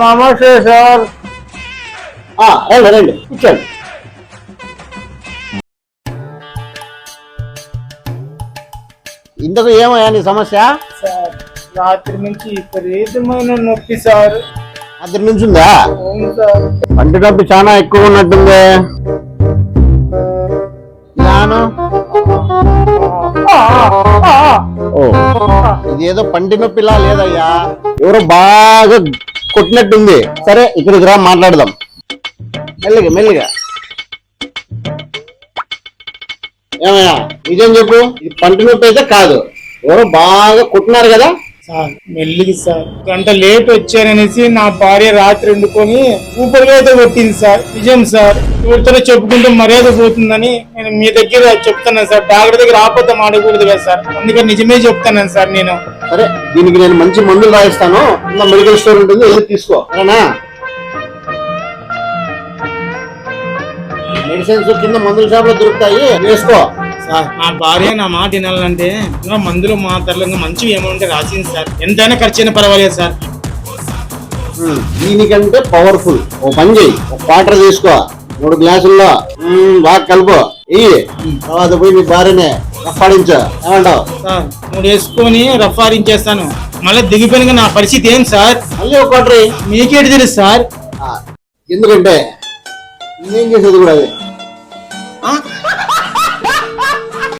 నమస్తే సార్. ఆ, రండి రండి కూర్చోండి. ఇంతకు ఏమయ్యా నీ సమస్య? సార్ రాత్రి నుంచి విపరీతమైన నొప్పి సార్. అద్దరి నుంచి ఉందా? అవును సార్. పంటి నొప్పి చాలా ఎక్కువ ఉన్నట్టుంది ఆ. ఓ ఇదేదో పంటి నొప్పిలా లేదయ్యా. ఎవరో బాగా కొట్టినట్టుంది. సరే ఇక్కడికి రా మాట్లాడదాం. మెల్లిగా మెల్లిగా. ఏమయ్యా నిజం చెప్పు ఇది పంట నొప్పి అయితే కాదు. ఎవరో బాగా కొట్టినారు కదా? సార్ మెల్లిగి సార్. గంట లేట్ వచ్చాననేసి నా భార్య రాత్రి వండుకొని ఊపిరిగా కొట్టింది సార్. నిజం సార్. ఎవరితో చెప్పుకుంటే మర్యాద పోతుందని నేను మీ దగ్గర చెప్తున్నాను సార్. డాక్టర్ దగ్గర ఆపద్దం ఆడకూడదు కదా సార్. అందుకని నిజమే చెప్తున్నాను సార్ నేను. సరే దీనికి నేను మంచి మందులు రాయిస్తాను. మెడికల్ స్టోర్ ఉంటుంది. వెళ్ళి తీసుకో. సరేనా? మెడిసిన్స్ కింద మందుల షాప్లో దొరుకుతాయి. వేసుకో. సార్ నా భార్య నా మాట వినాలంటే ఇంకా మందులు మాత్రలు ఇంకా మంచివి ఏమంటే రాసింది సార్. ఎంతైనా ఖర్చు అయినా పర్వాలేదు సార్. దీనికంటే పవర్ఫుల్ ఓ పని చేయి ఒక వాటర్ తీసుకో. మూడు గ్లాసుల్లో. బాగా కలుపు. ఇయ్యి. తర్వాత పోయి మీ భార్యనే రప్పాడించు ఏమంటావు? సార్ మూడు వేసుకొని రఫారించేస్తాను మళ్ళీ దిగిపోయిన నా పరిస్థితి ఏం సార్? మళ్ళీ ఒక ఇయ్యి. మీకేటి తెలుసు సార్? ఆ, ఎందుకంటే నేనేం చేసేది కూడా అదే? ఆ?